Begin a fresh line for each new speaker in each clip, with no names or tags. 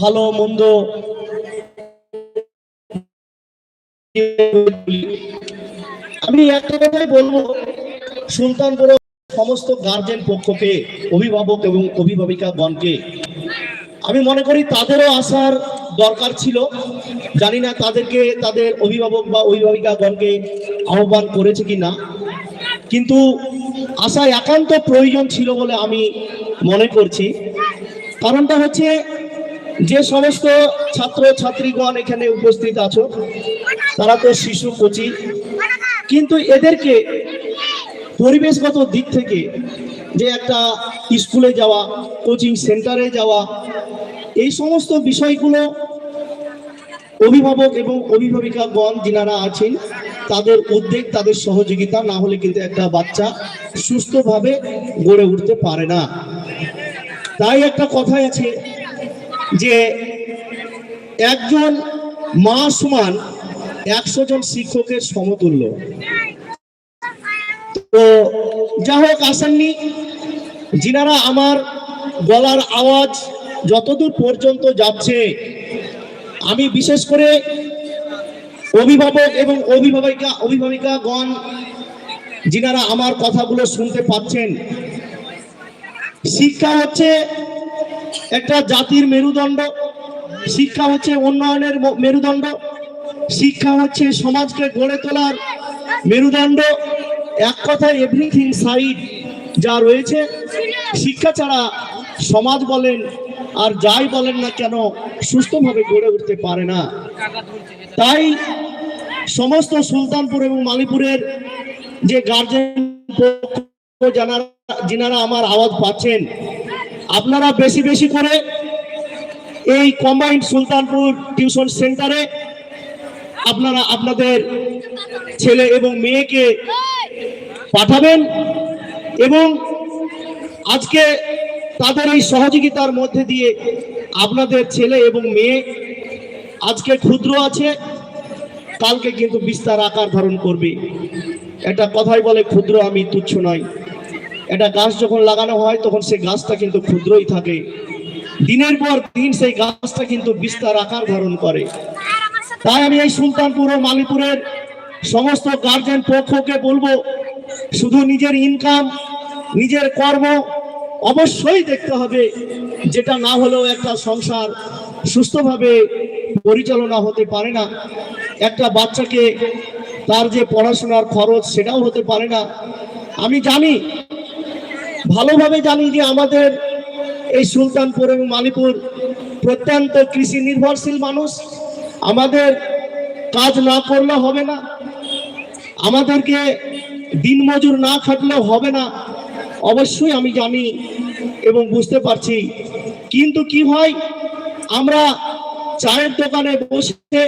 ভালো, মন্দ আমি একটা কথাই বলব সুলতানপুর সমস্ত গার্জেন পক্ষকে, অভিভাবক এবং অভিভাবিকা গণকে আমি মনে করি তাদেরও আসার দরকার ছিল। জানি না তাদেরকে, তাদের অভিভাবক বা অভিভাবিকা গণকে আহ্বান করেছে কি না কিন্তু আসা একান্ত প্রয়োজন ছিল বলে আমি মনে করছি। কারণটা হচ্ছে যে সমস্ত ছাত্র ছাত্রীগণ এখানে উপস্থিত আছো, তারা তো শিশু কোচি। কিন্তু এদেরকে পরিবেশগত দিক থেকে যে একটা স্কুলে যাওয়া, কোচিং সেন্টারে যাওয়া, এই সমস্ত বিষয়গুলো অভিভাবক এবং অভিভাবিকাগণ যিনারা আছেন, তাদের উদ্যোগ তাদের সহযোগিতা না হলে কিন্তু একটা বাচ্চা সুস্থভাবে গড়ে উঠতে পারে না। তাই একটা কথাই আছে যে একজন মা সমান একশো জন শিক্ষকের সমতুল্য। তো যা হোক, আসেননি। যিনারা আমার গলার আওয়াজ যতদূর পর্যন্ত যাচ্ছে, আমি বিশেষ করে অভিভাবক এবং অভিভাবিকা অভিভাবিকাগণ, যিনারা আমার কথাগুলো শুনতে পাচ্ছেন শিক্ষা হচ্ছে একটা জাতির মেরুদণ্ড। শিক্ষা হচ্ছে উন্নয়নের মেরুদণ্ড। শিক্ষা হচ্ছে সমাজকে গড়ে তোলার মেরুদণ্ড। এক কথায় এভরিথিং সাইড যা রয়েছে, শিক্ষা ছাড়া সমাজ বলেন আর যাই বলেন না কেন সুস্থভাবে গড়ে উঠতে পারে না। তাই সমস্ত সুলতানপুর এবং মালিপুরের যে গার্জেন জানারা যিনারা আমার আওয়াজ পাচ্ছেন, আপনারা বেশি বেশি করে এই কম্বাইন্ড সুলতানপুর টিউশন সেন্টারে আপনারা আপনাদের ছেলে এবং মেয়েকে পাঠাবেন এবং আজকে তাদের এই সহযোগিতার মধ্যে দিয়ে আপনাদের ছেলে এবং মেয়ে আজকে ক্ষুদ্র আছে, কালকে কিন্তু বিস্তার আকার ধারণ করবে। এটা কথাই বলে, ক্ষুদ্র আমি তুচ্ছ নয়। এটা গাছ যখন লাগানো হয়, তখন সেই গাছটা কিন্তু ক্ষুদ্রই থাকে। দিনের পর দিন সেই গাছটা কিন্তু বিস্তার আকার ধারণ করে। তাই আমি এই সুলতানপুর ও মালিপুরের সমস্ত গার্জেন পক্ষকে বলব, শুধু নিজের ইনকাম নিজের কর্ম অবশ্যই দেখতে হবে, যেটা না হলেও একটা সংসার সুস্থভাবে পরিচালনা হতে পারে না। একটা বাচ্চাকে তার যে পড়াশোনার খরচ সেটাও হতে পারে না। আমি জানি ভালোভাবে জানি যে আমাদের এই সুলতানপুর এবং মালিপুর প্রত্যন্ত কৃষি নির্ভরশীল মানুষ, আমাদের কাজ না করলে হবে না, আমাদেরকে দিনমজুর না খাটলেও হবে না, অবশ্যই আমি জানি এবং বুঝতে পারছি। কিন্তু কি হয়, আমরা চায়ের দোকানে বসে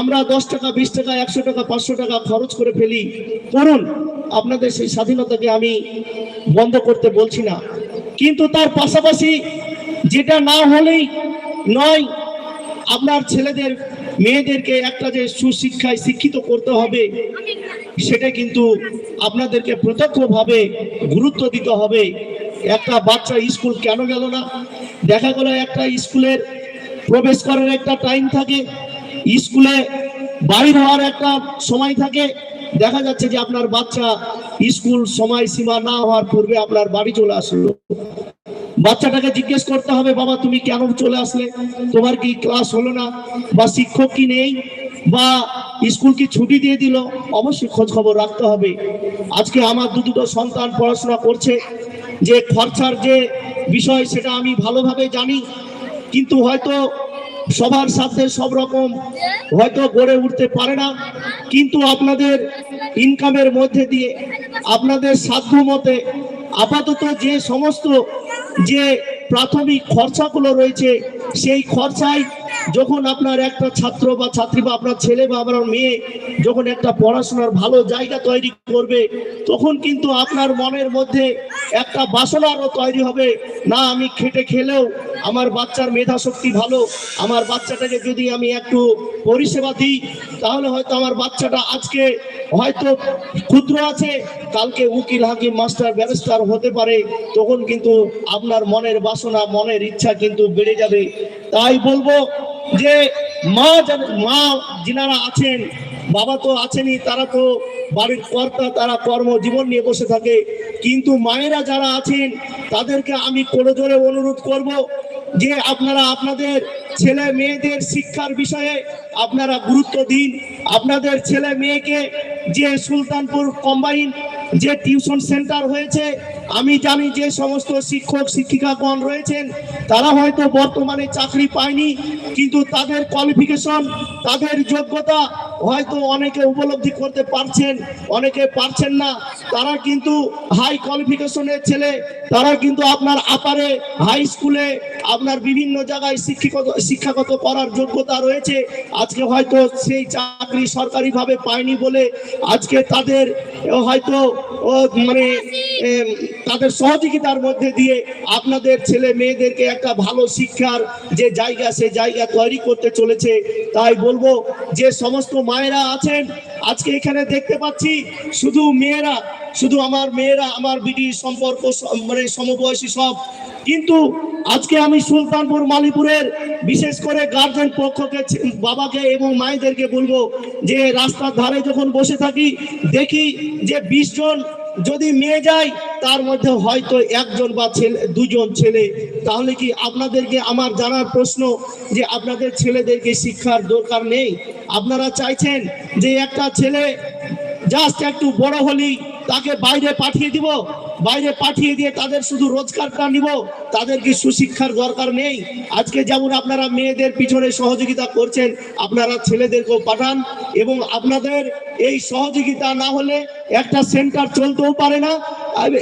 আমরা দশ টাকা, বিশ টাকা, একশো টাকা, পাঁচশো টাকা খরচ করে ফেলি। করুন। আপনাদের সেই স্বাধীনতাকে আমি বন্ধ করতে বলছি না। কিন্তু তার পাশাপাশি যেটা না হলেই নয়, আপনার ছেলেদের, মেয়েদেরকে একটা যে সুশিক্ষায় শিক্ষিত করতে হবে, সেটা কিন্তু আপনাদেরকে প্রত্যক্ষভাবে গুরুত্ব দিতে হবে। একটা বাচ্চা স্কুল কেন গেল না? দেখা গেল একটা স্কুলের প্রবেশ করার একটা টাইম থাকে, স্কুলে বাইর হওয়ার একটা সময় থাকে দেখা যাচ্ছে যে আপনার বাচ্চা স্কুল সময় সীমা না হওয়ার পূর্বে আপনার বাড়ি চলে আসলো। বাচ্চাটাকে জিজ্ঞেস করতে হবে, বাবা, তুমি কেন চলে আসলে? তোমার কি ক্লাস হলো না? বা শিক্ষক কি নেই? বা স্কুল কি ছুটি দিয়ে দিল? অবশ্যই খোঁজ খবর রাখতে হবে। আজকে আমার দু দুটো সন্তান পড়াশোনা করছে, যে খরচার যে বিষয় সেটা আমি ভালোভাবে জানি, কিন্তু হয়তো সবার সাথে সব রকম হয়তো গড়ে উঠতে পারে না, কিন্তু আপনাদের ইনকামের মধ্যে দিয়ে, আপনাদের সাধ্য মতে আপাতত যে সমস্ত যে প্রাথমিক খরচাগুলো রয়েছে, সেই খরচায় যখন আপনার একটা ছাত্র বা ছাত্রী বা আপনার ছেলে বা আপনার মেয়ে যখন একটা পড়াশোনার ভালো জায়গা তৈরি করবে, তখন কিন্তু আপনার মনের মধ্যে একটা বাসনারও তৈরি হবে। না, আমি খেটে খেলেও আমার বাচ্চার মেধা শক্তি ভালো। আমার বাচ্চাটাকে যদি আমি একটু পরিষেবা দিই, তাহলে হয়তো আমার বাচ্চাটা আজকে হয়তো ক্ষুদ্র আছে, কালকে উকিল, হাকিম, মাস্টার, ব্যারিস্টার হতে পারে, তখন কিন্তু আপনার মনের বাসনা, মনের ইচ্ছা কিন্তু বেড়ে যাবে। তাই বলব যে মা মা যিনারা আছেন বাবা তো আছেনই তারা তো বাড়ির কর্তা, তারা কর্মজীবন নিয়ে বসে থাকে। কিন্তু মায়েরা যারা আছেন, তাদেরকে আমি কোড়জোরে অনুরোধ করব যে আপনারা আপনাদের ছেলে মেয়েদের শিক্ষার বিষয়ে আপনারা গুরুত্ব দিন। আপনাদের ছেলে মেয়েকে যে সুলতানপুর কম্বাইন যে টিউশন সেন্টার হয়েছে আমি জানি যে সমস্ত শিক্ষক, শিক্ষিকাগণ রয়েছেন, তারা হয়তো বর্তমানে চাকরি পায়নি, কিন্তু তাদের কোয়ালিফিকেশন তাদের যোগ্যতা হয়তো অনেকে উপলব্ধি করতে পারছেন, অনেকে পারছেন না। তারা কিন্তু হাই কোয়ালিফিকেশনের ছেলে, তারা কিন্তু আপনার আপারে হাই স্কুলে আপনার বিভিন্ন জায়গায় শিক্ষিত শিক্ষাগত করার যোগ্যতা রয়েছে। আজকে হয়তো সেই চাকরি সরকারিভাবে পায়নি বলে আজকে তাদের, হয়তো মানে তাদের সহযোগিতার মধ্যে দিয়ে আপনাদের ছেলে মেয়েদেরকে একটা ভালো শিক্ষার যে জায়গা, সে জায়গা তৈরি করতে চলেছে। তাই বলব যে সমস্ত মায়েরা আছেন, আজকে এখানে দেখতে পাচ্ছি শুধু মেয়েরা শুধু আমার মেয়েরা, আমার বিডি সম্পর্ক মানে সমবয়সী সব। কিন্তু আজকে আমি সুলতানপুর, মালিপুরের বিশেষ করে গার্জেন পক্ষকে বাবাকে এবং মায়েদেরকে বলব যে রাস্তার ধারে যখন বসে থাকি, দেখি যে বিশ জন যদি মেয়ে যায়, তার মধ্যে হয়তো একজন বা ছেলে, দুজন ছেলে। তাহলে কি আপনাদেরকে আমার জানার প্রশ্ন যে আপনাদের ছেলেদেরকে শিক্ষার দরকার নেই? আপনারা চাইছেন যে একটা ছেলে জাস্ট একটু বড় হলেই তাকে বাইরে পাঠিয়ে দিব। বাইরে পাঠিয়ে দিয়ে তাদের শুধু রোজগারটা নিব। তাদের কি সুশিক্ষার দরকার নেই। আজকে যেমন আপনারা মেয়েদের পিছনে সহযোগিতা করছেন, আপনারা ছেলেদেরকেও পাঠান এবং আপনাদের এই সহযোগিতা না হলে একটা সেন্টার চলতেও পারে না।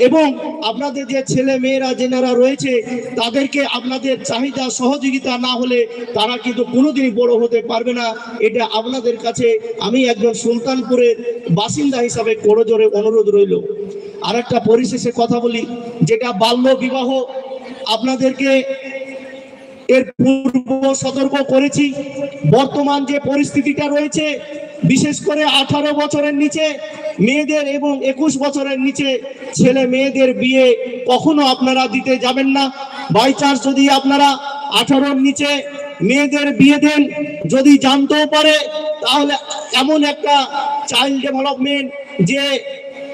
এবং আপনাদের যে ছেলে মেয়েরা, যেনারা রয়েছে, তাদেরকে আপনাদের চাহিদা, সহযোগিতা না হলে তারা কিন্তু কোনোদিনই বড় হতে পারবে না। এটা আপনাদের কাছে আমি একজন সুলতানপুরের বাসিন্দা হিসাবে করজোরে অনুরোধ রইল। আর একটা পরিশেষে কথা বলি, যেটা বাল্য বিবাহ, আপনাদেরকে এর পূর্ব সতর্ক করেছি। বর্তমান যে পরিস্থিতিটা রয়েছে বিশেষ করে আঠারো বছরের নিচে মেয়েদের এবং একুশ বছরের নিচে ছেলে মেয়েদের বিয়ে কখনো আপনারা দিতে যাবেন না। বাই চান্স যদি আপনারা আঠারোর নিচে মেয়েদের বিয়ে দেন, যদি জানতেও পারে, তাহলে এমন একটা চাইল্ড ডেভেলপমেন্ট যে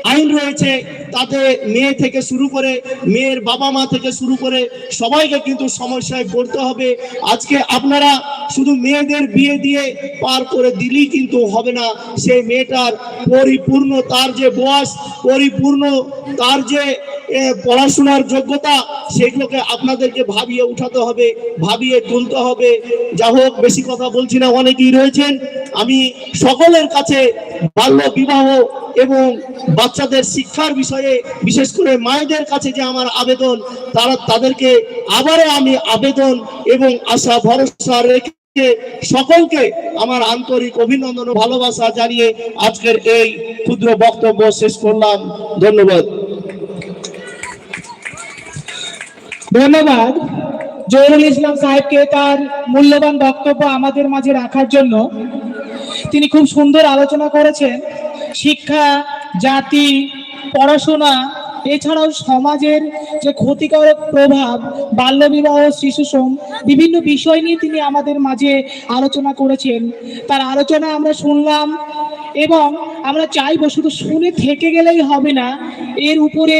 আইন রয়েছে তাতে মেয়ে থেকে শুরু করে মেয়ের বাবা মা থেকে শুরু করে সবাইকে কিন্তু সমস্যায় পড়তে হবে। আজকে আপনারা শুধু মেয়েদের বিয়ে দিয়ে পার করে দিলেই কিন্তু হবে না। সেই মেয়েটার পরিপূর্ণ তার যে বয়স, পরিপূর্ণ তার যে পড়াশোনার যোগ্যতা সেগুলোকে আপনাদেরকে ভাবিয়ে উঠাতে হবে, ভাবিয়ে তুলতে হবে। যা হোক, বেশি কথা বলছি না, অনেকেই রয়েছেন। আমি সকলের কাছে বাল্য বিবাহ এবং বাচ্চাদের শিক্ষার বিষয়ে, বিশেষ করে মায়েদের কাছে যে আমার আবেদন, তারা, তাদেরকে আবারও আমি আবেদন এবং আশা, ভরসা রেখে সকলকে আমার আন্তরিক অভিনন্দন ও ভালোবাসা জানিয়ে আজকের এই ক্ষুদ্র বক্তব্য শেষ করলাম। ধন্যবাদ।
ধন্যবাদ। জহিরুল ইসলাম সাহেবকে তার মূল্যবান বক্তব্য আমাদের মাঝে রাখার জন্য। তিনি খুব সুন্দর আলোচনা করেছেন। শিক্ষা, জাতি, পড়াশোনা, এছাড়াও সমাজের যে ক্ষতিকারক প্রভাব, বাল্যবিবাহ শিশু শিশুশ্রম, বিভিন্ন বিষয় নিয়ে তিনি আমাদের মাঝে আলোচনা করেছেন। তার আলোচনা আমরা শুনলাম এবং আমরা চাইব শুধু শুনে থেকে গেলেই হবে না। এর উপরে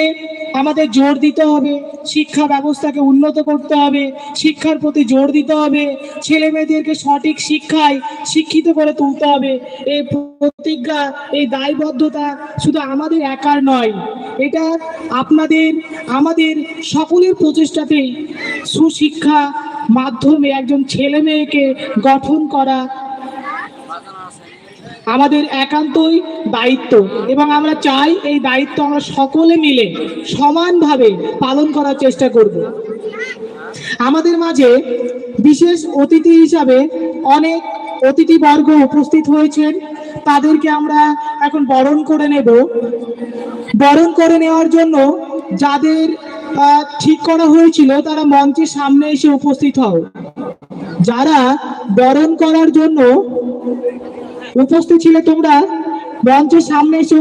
আমাদের জোর দিতে হবে, শিক্ষা ব্যবস্থাকে উন্নত করতে হবে, শিক্ষার প্রতি জোর দিতে হবে ছেলে মেয়েদেরকে সঠিক শিক্ষায় শিক্ষিত করে তুলতে হবে। এই প্রতিজ্ঞা, এই দায়বদ্ধতা শুধু আমাদের একার নয়, এটা আপনাদের, আমাদের সকলের প্রচেষ্টাতেই সুশিক্ষা মাধ্যমে একজন ছেলে মেয়েকে গঠন করা আমাদের একান্তই দায়িত্ব এবং আমরা চাই এই দায়িত্ব আমরা সকলে মিলে সমানভাবে পালন করার চেষ্টা করব। আমাদের মাঝে বিশেষ অতিথি হিসাবে অনেক অতিথিবর্গ উপস্থিত হয়েছেন। তাদেরকে আমরা এখন বরণ করে নেব। বরণ করে নেওয়ার জন্য যাদের ঠিক করা হয়েছিল তারা মঞ্চের সামনে এসে উপস্থিত হও। যারা বরণ করার জন্য উপস্থিত ছিলে তোমরা? মঞ্চের সামনে এসে